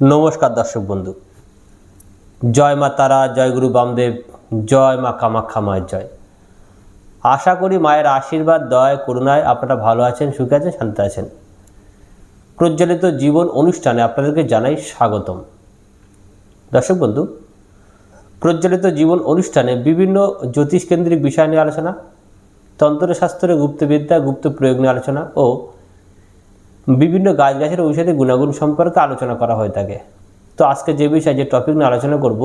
নমস্কার দর্শক বন্ধু। জয় মা তারা, জয় গুরু বামদেব, জয় মা কামাখ্যা মায়ের জয়। আশা করি মায়ের আশীর্বাদ, দয়, করুণায় আপনারা ভালো আছেন, সুখে আছেন শান্ত আছেন। প্রজ্বলিত জীবন অনুষ্ঠানে আপনাদেরকে জানাই স্বাগতম। দর্শক বন্ধু, প্রজ্বলিত জীবন অনুষ্ঠানে বিভিন্ন জ্যোতিষকেন্দ্রিক বিষয় নিয়ে আলোচনা, তন্ত্রশাস্ত্রে গুপ্তবিদ্যা, গুপ্ত প্রয়োগ নিয়ে আলোচনা ও বিভিন্ন গাছগাছের ঔষধি গুণাগুণ সম্পর্কে আলোচনা করা হয়ে থাকে তো আজকে যে বিষয়, যে টপিক নিয়ে আলোচনা করব,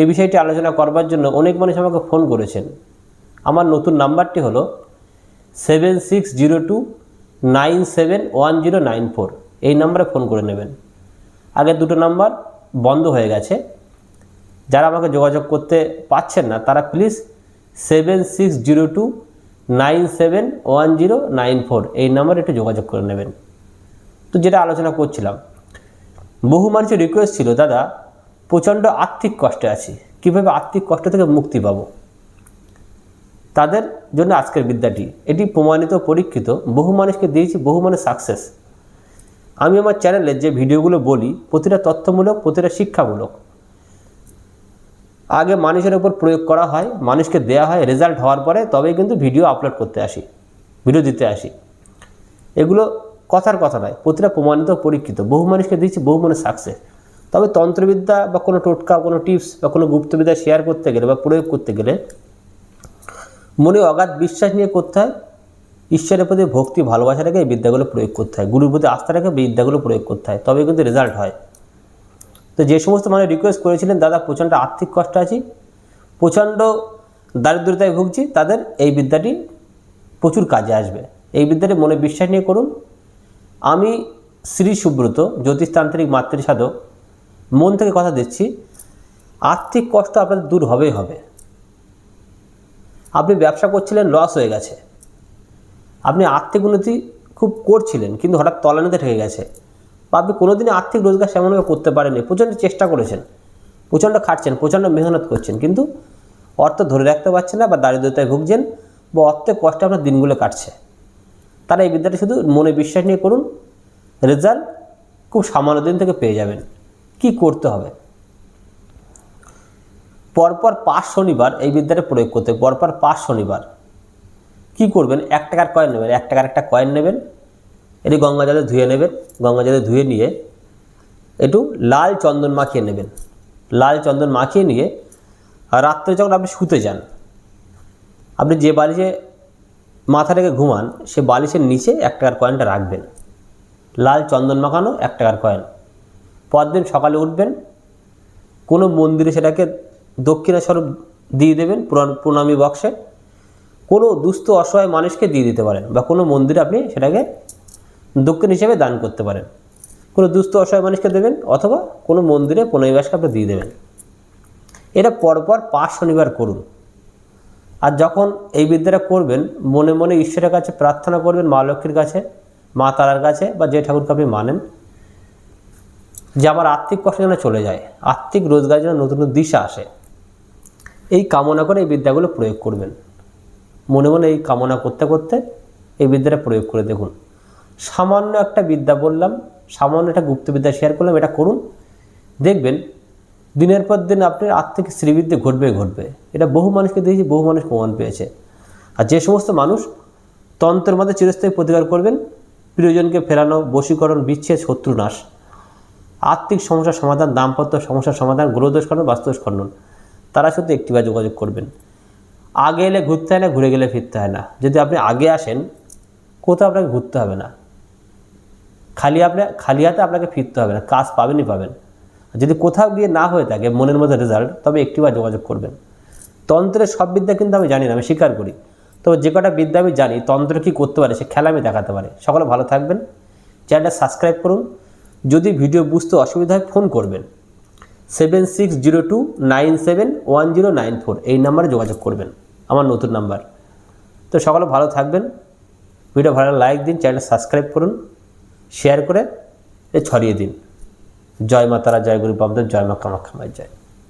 এই বিষয়টি আলোচনা করবার জন্য অনেক মানুষ আমাকে ফোন করেছেন। আমার নতুন নাম্বারটি হলো seven six zero two nine seven one zero nine four এই নাম্বারে ফোন করে নেবেন। আগে দুটো নাম্বার বন্ধ হয়ে গেছে। যারা আমাকে যোগাযোগ করতে পারছেন না, তারা please seven six zero two nine seven one zero nine four. এই নাম্বারে একটু যোগাযোগ করে নেবেন। তো যেটা আলোচনা করছিলাম, বহু মানুষের রিকোয়েস্ট ছিল, দাদা, প্রচণ্ড আর্থিক কষ্টে আছি। কীভাবে আর্থিক কষ্ট থেকে মুক্তি পাবো? তাদের জন্য আজকের বিদ্যাটি। এটি প্রমাণিত, পরীক্ষিত, বহু মানুষকে দিয়েছি, বহু মানুষ সাকসেস আমি আমার চ্যানেলে যে ভিডিওগুলো বলি, প্রতিটা তথ্যমূলক, প্রতিটা শিক্ষামূলক আগে মানুষের উপর প্রয়োগ করা হয়, মানুষকে দেয়া হয় রেজাল্ট হওয়ার পরে তবেই কিন্তু ভিডিও আপলোড করতে আসি ভিডিও দিতে আসি। এগুলো কথার কথা নয়, প্রতিটা প্রমাণিত পরীক্ষিত। বহু মানুষকে দিচ্ছি, বহু মানুষ সাকসেস তবে তন্ত্রবিদ্যা বা কোনো টোটকা, কোনো টিপস বা কোনো গুপ্তবিদ্যা শেয়ার করতে গেলে বা প্রয়োগ করতে গেলে মনে অগাধ বিশ্বাস নিয়ে করতে হয়। ঈশ্বরের প্রতি ভক্তি ভালোবাসা রেখে এই বিদ্যাগুলো প্রয়োগ করতে হয়। গুরুর প্রতি আস্থা রেখে বিদ্যাগুলো প্রয়োগ করতে হয়। তবে কিন্তু রেজাল্ট হয়। তো যে সমস্ত মানুষ রিকোয়েস্ট করেছিলেন, দাদা প্রচণ্ড আর্থিক কষ্ট আছি, প্রচণ্ড দারিদ্রতায় ভুগছি, তাদের এই বিদ্যাটি প্রচুর কাজে আসবে। এই বিদ্যাটি মনে বিশ্বাস নিয়ে করুন। আমি শ্রী সুব্রত, জ্যোতিষতান্ত্রিক মাতৃ সাধক মন থেকে কথা দিচ্ছি, আর্থিক কষ্ট আপনাদের দূর হবেই হবে। আপনি ব্যবসা করছিলেন লস হয়ে গেছে। আপনি আর্থিক উন্নতি খুব করছিলেন, কিন্তু হঠাৎ তলানিতে ঠেকে গেছে। বা আপনি কোনোদিনই আর্থিক রোজগার সেমনভাবে করতে পারেননি। প্রচণ্ড চেষ্টা করেছেন। প্রচণ্ড খাটছেন, প্রচণ্ড মেহনত করছেন। কিন্তু অর্থ ধরে রাখতে পারছেন না বা দারিদ্রতায় ভুগছেন বা অর্থের কষ্টে আপনার দিনগুলো কাটছে। তারা এই বিদ্যাটা শুধু মনে বিশ্বাস নিয়ে করুন, রেজাল্ট খুব সামান্য দিন থেকে পেয়ে যাবেন। কি করতে হবে? পরপর পাঁচ শনিবার এই বিদ্যাটা প্রয়োগ করতে। পরপর পাঁচ শনিবার। কি করবেন? এক টাকার কয়েন নেবেন, এক টাকার একটা কয়েন নেবেন এটি গঙ্গা জলে ধুয়ে নেবেন, গঙ্গা জলে ধুয়ে নিয়ে একটু লাল চন্দন মাখিয়ে নেবেন। লাল চন্দন মাখিয়ে নিয়ে রাত্রে যখন আপনি শুতে যান, আপনি যে বালিশে মাথা রেখে ঘুমান, সে বালিশের নিচে এক টাকার কয়েনটা রাখবেন। লাল চন্দন মাখানো এক টাকার কয়েন পরদিন সকালে উঠবেন, কোনো মন্দিরে সেটাকে দক্ষিণাস্বরূপ দিয়ে দেবেন, পুরাণ- প্রণামী বক্সে। কোনো দুস্থ অসহায় মানুষকে দিয়ে দিতে পারেন বা কোনো মন্দিরে আপনি সেটাকে দক্ষিণ হিসেবে দান করতে পারেন। কোনো দুস্থ অসহায় মানুষকে দেবেন অথবা কোনো মন্দিরে প্রণামী বাসকে আপনি দিয়ে দেবেন। এটা পরপর পাঁচ শনিবার করুন। আর যখন এই বিদ্যাটা করবেন, মনে মনে ঈশ্বরের কাছে প্রার্থনা করবেন, মা লক্ষ্মীর কাছে, মা তারার কাছে বা যে ঠাকুরকে আপনি মানেন, যে আমার আর্থিক কষ্ট যেন চলে যায় আর্থিক রোজগার যেন নতুন নতুন দিশা আসে। এই কামনা করে এই বিদ্যাগুলো প্রয়োগ করবেন। মনে মনে এই কামনা করতে করতে এই বিদ্যাটা প্রয়োগ করে দেখুন। সামান্য একটা বিদ্যা বললাম, সামান্য একটা গুপ্তবিদ্যা শেয়ার করলাম, এটা করুন। দেখবেন, দিনের পর দিন আপনার আর্থিক শ্রীবৃদ্ধি ঘটবে ঘটবে। এটা বহু মানুষকে দিয়েছি বহু মানুষ প্রমাণ পেয়েছে। আর যে সমস্ত মানুষ তন্ত্রের মধ্যে চিরস্থায়ী প্রতিকার করবেন, প্রিয়জনকে ফেরানো, বশীকরণ, বিচ্ছেদ শত্রুনাশ আর্থিক সমস্যার সমাধান, দাম্পত্য সমস্যার সমাধান গ্রহদোষ খণ্ডন, বাস্তুদোষ খণ্ডন। তারা শুধু একটিবার যোগাযোগ করবেন। আগে এলে ঘুরতে হয় না, ঘুরে গেলে ফিরতে হয় না। যদি আপনি আগে আসেন, কোথাও আপনাকে ঘুরতে হবে না। খালি আপনি, খালি হাতে আপনাকে ফিরতে হবে না, কাজ পাবেনই পাবেন। যদি কোথাও গিয়ে না হয়ে থাকে, মনের মধ্যে রেজাল্ট তবে একটিবার যোগাযোগ করবেন। তন্ত্রের সব বিদ্যা কিন্তু আমি জানি না, আমি স্বীকার করি। তবে যে কটা বিদ্যা আমি জানি, তন্ত্র কী করতে পারে, সে খেলা আমি দেখাতে পারে। সকলে ভালো থাকবেন। চ্যানেলটা সাবস্ক্রাইব করুন। যদি ভিডিও বুঝতে অসুবিধা হয় ফোন করবেন। Seven six zero two nine seven one zero nine four এই নাম্বারে যোগাযোগ করবেন, আমার নতুন নাম্বার। তো সকলে ভালো থাকবেন। ভিডিও ভালো লাইক দিন, চ্যানেলটা সাবস্ক্রাইব করুন। শেয়ার করে ছড়িয়ে দিন। জয় মা তারা জয় গুরু বামদেব, জয় মা কামাখ্যা মায় জয়।